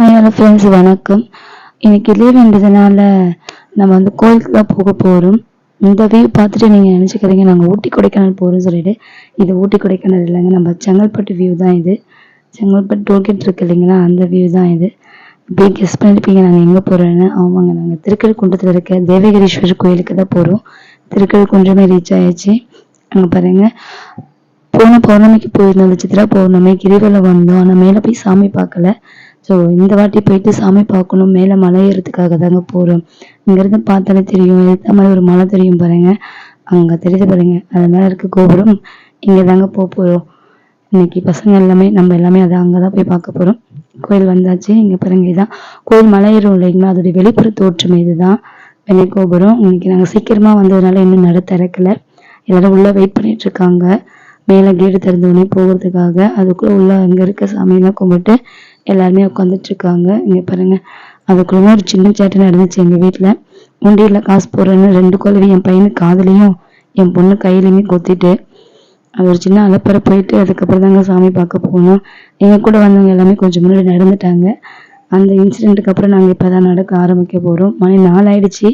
Hi hello friends வணக்கம். இன்னைக்கு லீவுன்றதுனால நம்ம வந்து கோயிலுக்கு தான் போக போகிறோம் இந்த வியூ பார்த்துட்டு நீங்கள் நினச்சிக்கிறீங்க நாங்கள் ஊட்டி கொடைக்கானல் போகிறோம்னு சொல்லிட்டு இது ஊட்டி கொடைக்கானல் இல்லைங்க நம்ம செங்கல்பட்டு வியூ தான் இது. செங்கல்பட்டு டோல்கேட் இருக்கு இல்லைங்களா அந்த வியூ தான் இது. இப்போ கெஸ் பண்ணியிருப்பீங்க நாங்கள் எங்கே போகிறோன்னு ஆமாங்க நாங்கள் திருக்கல்குன்றத்தில் இருக்க தேவகிரீஸ்வரர் கோயிலுக்கு தான் போகிறோம் திருக்கல்குன்றமே ரீச் ஆயிடுச்சு. அங்கே பாருங்க போன பௌர்ணமிக்கு போயிருந்தோம் நட்சத்திரம் பௌர்ணமி கிரிவலம் வந்தோம். ஆனால் மேலே போய் சாமி பார்க்கல. ஸோ இந்த வாட்டி போயிட்டு சாமி பார்க்கணும். மேலே மலை ஏறதுக்காக தாங்க போகிறோம் இங்கேருந்து பார்த்தாலே தெரியும். எதுத்த மாதிரி ஒரு மலை தெரியும் பாருங்க. அங்கே தெரியுது பாருங்க. அது மேலே இருக்க கோபுரம். இங்கே தாங்க போக போகிறோம் இன்னைக்கு பசங்க எல்லாமே நம்ம எல்லாமே அதை அங்கே தான் போய் பார்க்க போகிறோம் கோயில் வந்தாச்சு. இங்கே பாருங்க இதுதான் கோயில் மலை ஏறும் இல்லைங்களா? அதோடைய வெளிப்புற தோற்றம் இதுதான். வெள்ளை கோபுரம். இன்னைக்கு நாங்கள் சீக்கிரமாக வந்ததுனால இன்னும் நட திறக்கல. எல்லாரும் உள்ளே வெயிட் பண்ணிட்டு இருக்காங்க. மேலே கேடு திறந்தோடனே போகிறதுக்காக. அதுக்குள்ளே உள்ள அங்கே இருக்க சாமியெல்லாம் கும்பிட்டு எல்லாருமே உட்காந்துட்ருக்காங்க இங்கே பாருங்க. அதுக்குள்ளே ஒரு சின்ன சேட்டை நடந்துச்சு எங்கள் வீட்டில் உண்டியில் காசு போடுறேன்னு ரெண்டு குழவி என் பையனுக்கு காதுலேயும் என் பொண்ணு கையிலையுமே கொத்திட்டு அது ஒரு சின்ன அலப்பறை போயிட்டு அதுக்கப்புறம் தாங்க சாமி பார்க்க போனோம். எங்கள் கூட வந்தவங்க எல்லாமே கொஞ்சம் முன்னாடி நடந்துட்டாங்க. அந்த இன்சிடெண்ட்டுக்கு அப்புறம் நாங்கள் இப்போ தான் நடக்க ஆரம்பிக்க போகிறோம் மணி நாலாயிடுச்சு.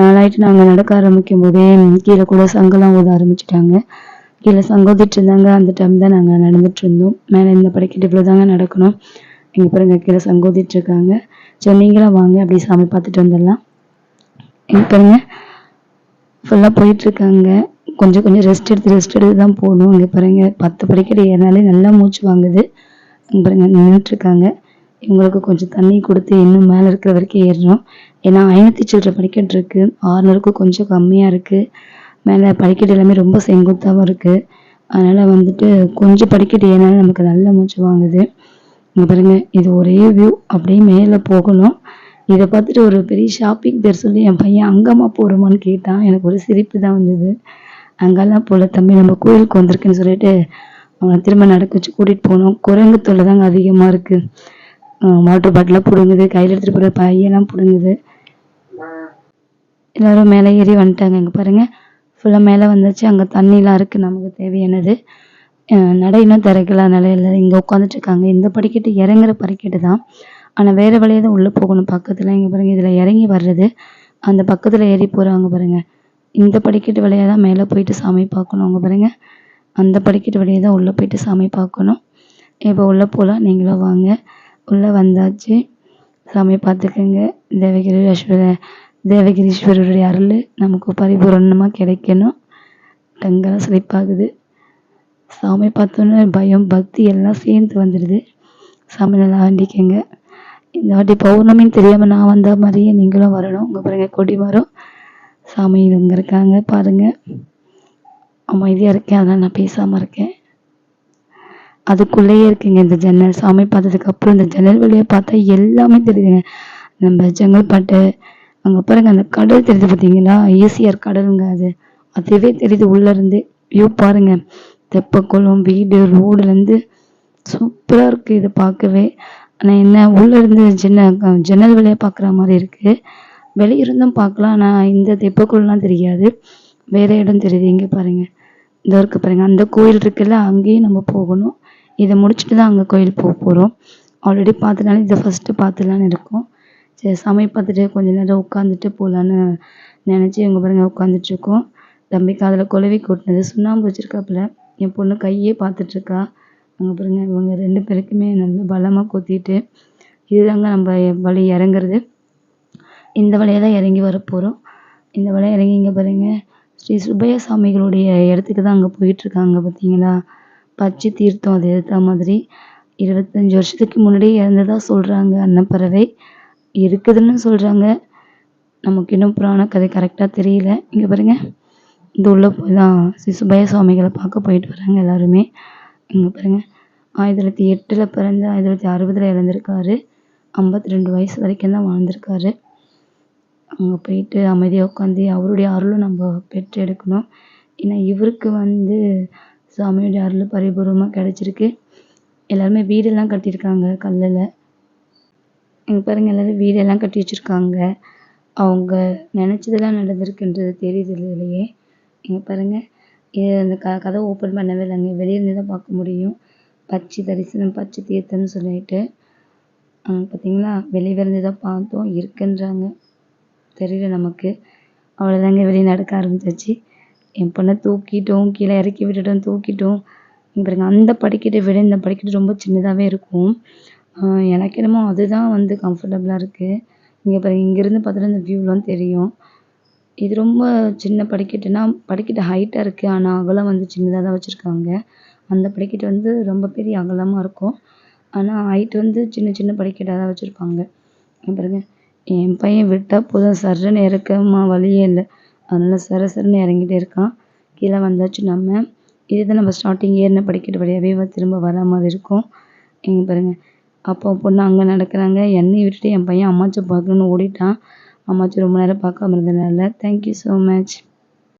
நாலாயிட்டு நாங்கள் நடக்க ஆரம்பிக்கும் போதே கீழே கூட சங்கெல்லாம் ஊத ஆரம்பிச்சிட்டாங்க. கீழே சங்கோதிட்டு இருந்தாங்க. அந்த டைம் தான் நாங்கள் நடந்துட்டு இருந்தோம். மேலே இந்த படிக்கட்டு இவ்வளோ தாங்க நடக்கணும். இங்கே பாருங்க கீழே சங்கோதிட்டு இருக்காங்க சரி நீங்களும் வாங்க அப்படியே சாமி பார்த்துட்டு வந்துடலாம். இங்கே பாருங்க ஃபுல்லாக போயிட்டுருக்காங்க. கொஞ்சம் கொஞ்சம் ரெஸ்ட் எடுத்து ரெஸ்ட் எடுத்து தான் போகணும். இங்கே பாருங்க பத்து படிக்கட்டு ஏறினாலே நல்லா மூச்சு வாங்குது. இங்கே பாருங்க நின்றுட்டுருக்காங்க இவங்களுக்கு கொஞ்சம் தண்ணி கொடுத்து இன்னும் மேலே இருக்கிற வரைக்கும் ஏறணும். ஏன்னா ஐநூற்றி சில்லற படிக்கட்டு இருக்குது ஆறுநூறுக்கும் கொஞ்சம் கம்மியாக இருக்குது மேலே படிக்கட்டு எல்லாமே ரொம்ப செங்குத்தாகவும் இருக்குது அதனால் வந்துட்டு கொஞ்சம் படிக்கட்டு ஏறினாலே நமக்கு நல்ல மூச்சு வாங்குது. இங்கே பாருங்க இது ஒரே வியூ அப்படியே மேலே போகணும். இதை பார்த்துட்டு ஒரு பெரிய ஷாப்பிங் பேர் சொல்லி என் பையன் அங்கம்மா போகிறோமான்னு கேட்டான். எனக்கு ஒரு சிரிப்பு தான் வந்தது. அங்கெல்லாம் போல தம்பி நம்ம கோயிலுக்கு வந்திருக்குன்னு சொல்லிட்டு அவனை திரும்ப நடக்க வச்சு கூட்டிகிட்டு போனோம். குரங்கு தொல்லை தாங்க அதிகமாக இருக்குது வாட்டர் பாட்டிலாக பிடுங்குது. கையில் எடுத்துகிட்டு போகிற பையெல்லாம் பிடுங்குது. எல்லாரும் மேலே ஏறி வந்துட்டாங்க. இங்கே பாருங்கள் ஃபுல்லாக மேலே வந்தாச்சு. அங்கே தண்ணிலாம் இருக்குது நமக்கு தேவையானது. நடை இன்னும் திறக்கல. அதனால இங்கே உட்காந்துட்டு இருக்காங்க இந்த படிக்கட்டு இறங்குற படிக்கட்டு தான். ஆனால் வேறு வழியாக தான் உள்ளே போகணும். பக்கத்தில் இங்கே பாருங்கள் இதில் இறங்கி வர்றது. அந்த பக்கத்தில் ஏறி போகிறவங்க பாருங்கள் இந்த படிக்கட்டு வழியாக தான் மேலே போயிட்டு சாமி பார்க்கணும். அவங்க பாருங்கள் அந்த படிக்கட்டு வழியாக தான் உள்ளே போயிட்டு சாமி பார்க்கணும். இப்போ உள்ளே போகலாம் நீங்களும் வாங்க. உள்ளே வந்தாச்சு. சாமி பார்த்துக்கோங்க. தேவகிரி அஸ்வர தேவகிரீஸ்வரருடைய அருள் நமக்கு பரிபூரணமாக கிடைக்கணும். டங்கெல்லாம் ஆகுது சாமி பார்த்தோன்னே பயம் பக்தி எல்லாம் சேர்ந்து வந்துடுது சாமி நல்லா வேண்டிக்கங்க இந்த வாட்டி பௌர்ணமின்னு தெரியாமல் நான் வந்த மாதிரியே நீங்களும் வரணும். உங்கள் பாருங்க கொடி மரம் சாமி இவங்க இருக்காங்க பாருங்கள் அமைதியாக இருக்கேன் அதனால் நான் பேசாமல் இருக்கேன். அதுக்குள்ளேயே இருக்குங்க இந்த ஜன்னல். சாமி பார்த்ததுக்கு அப்புறம் இந்த ஜன்னல் வழியாக பார்த்தா எல்லாமே தெரியுதுங்க. நம்ம செங்கல்பட்டு அங்கே பாருங்க அந்த கடல் தெரியுது பார்த்தீங்களா ஈசிஆர் கடலுங்க அது. அதுவே தெரியுது உள்ளேருந்து வியூ பாருங்க. தெப்பக்குளம் வீடு ரோடுலேருந்து சூப்பராக இருக்குது இதை பார்க்கவே. ஆனால் என்ன உள்ளேருந்து சின்ன ஜன்னல் வழியாக பார்க்குற மாதிரி இருக்குது வெளியிருந்தும் பார்க்கலாம் ஆனால் இந்த தெப்பக்குளம்லாம் தெரியாது. வேறு இடம் தெரியுது இங்கே பாருங்கள் இந்த இருக்குது பாருங்கள் அந்த கோயில் இருக்குல்ல அங்கேயும் நம்ம போகணும். இதை முடிச்சுட்டு தான் அங்கே கோயில் போக போகிறோம் ஆல்ரெடி பார்த்தனால இதை ஃபஸ்ட்டு பார்த்துலான்னு இருக்கோம். சரி சாமி பார்த்துட்டு கொஞ்ச நேரம் உட்காந்துட்டு போகலான்னு நினச்சி இவங்க பாருங்கள் உட்காந்துட்ருக்கோம் தம்பி காதில் குலவி கொட்டினது சுண்ணாம்பு வச்சுருக்காப்புல. என் பொண்ணு கையே பார்த்துட்ருக்கா. அங்கே பாருங்க இவங்க ரெண்டு பேருக்குமே நல்லா பலமாக கொத்திட்டு இதுதாங்க நம்ம வழி இறங்குறது. இந்த வழியாக தான் இறங்கி வர போகிறோம் இந்த வழியாக இறங்கி இங்கே பாருங்க ஸ்ரீ சுப்பைய சாமிகளுடைய இடத்துக்கு தான் அங்கே போயிட்டுருக்காங்க பார்த்தீங்களா பச்சை தீர்த்தம் அது எடுத்த மாதிரி. இருபத்தஞ்சி வருஷத்துக்கு முன்னாடியே இறந்ததாக சொல்கிறாங்க அன்னப்பறவை. இருக்குதுன்னு சொல்கிறாங்க நமக்கு இன்னும் புராண கதை கரெக்டாக தெரியல. இங்கே பாருங்கள் இந்த உள்ளே போய் தான் ஸ்ரீ சுப்பைய சுவாமிகளை பார்க்க போயிட்டு வராங்க எல்லாருமே. இங்கே பாருங்கள் ஆயிரத்தி தொள்ளாயிரத்தி எட்டில் பிறந்து ஆயிரத்தி தொள்ளாயிரத்தி அறுபதில் இறந்துருக்காரு. ஐம்பத்தி ரெண்டு வயசு வரைக்கும் தான் வாழ்ந்திருக்காரு. அங்கே போயிட்டு அமைதியாக உட்காந்து அவருடைய அருளும் நம்ம பெற்று எடுக்கணும். ஏன்னா இவருக்கு வந்து சாமியோடைய அருள் பரிபூர்வமாக கிடச்சிருக்கு. எல்லாருமே வீடெல்லாம் கட்டியிருக்காங்க கல்லில். எங்கள் பாருங்க எல்லோரும் வீடெல்லாம் கட்டி வச்சுருக்காங்க. அவங்க நினச்சதெல்லாம் நடந்திருக்குன்றது தெரியுது இல்லையே. இங்கே பாருங்க. இந்த அந்த க கதவை ஓப்பன் பண்ணவே இல்லைங்க. வெளியேருந்து தான் பார்க்க முடியும். பச்சை தரிசனம் பச்சை தீர்த்தம்னு சொல்லிட்டு. பார்த்தீங்களா வெளியே தான் பார்த்தோம். இருக்குன்றாங்க. தெரியல நமக்கு. அவ்வளோதாங்க வெளியே நடக்க ஆரம்பிச்சாச்சு. என் பொண்ணை தூக்கிட்டோம். கீழே இறக்கி விட்டுட்டோம். தூக்கிட்டோம். இங்க பாருங்க. அந்த படிக்கட்டை விட இந்த படிக்கட்டு ரொம்ப சின்னதாகவே இருக்கும். எனக்கு என்னமோ அதுதான் வந்து கம்ஃபர்டபுளாக இருக்குது இங்கே பாருங்க. இங்கேருந்து பார்த்தோன்னா இந்த வியூலாம் தெரியும். இது ரொம்ப சின்ன படிக்கட்டுனா படிக்கட்டு ஹைட்டாக இருக்குது ஆனால் அகலம் வந்து சின்னதாக தான் வச்சுருக்காங்க. அந்த படிக்கட்டு வந்து ரொம்ப பெரிய அகலமாக இருக்கும். ஆனால் ஹைட் வந்து சின்ன சின்ன படிக்கட்டாக தான் வச்சுருப்பாங்க. பாருங்க. என் பையன் விட்டால் போதும். சர்ருன்னு இறக்கமா வழியே இல்லை. அதனால் சர சரன்னு இறங்கிட்டே இருக்கான். கீழே வந்தாச்சு நம்ம. இதுதான் நம்ம ஸ்டார்டிங் ஏறின படிக்கட்டு வழியாகவே திரும்ப வர மாதிரி இருக்கும். இங்கே பாருங்க. அப்போ பொண்ணு அங்கே நடக்கிறாங்க. என்னையை விட்டுட்டு என் பையன் அம்மாச்சி பார்க்கணுன்னு ஓடிட்டான். அம்மாச்சி ரொம்ப நேரம் பார்க்காம இருந்ததுனால தேங்க்யூ ஸோ மச்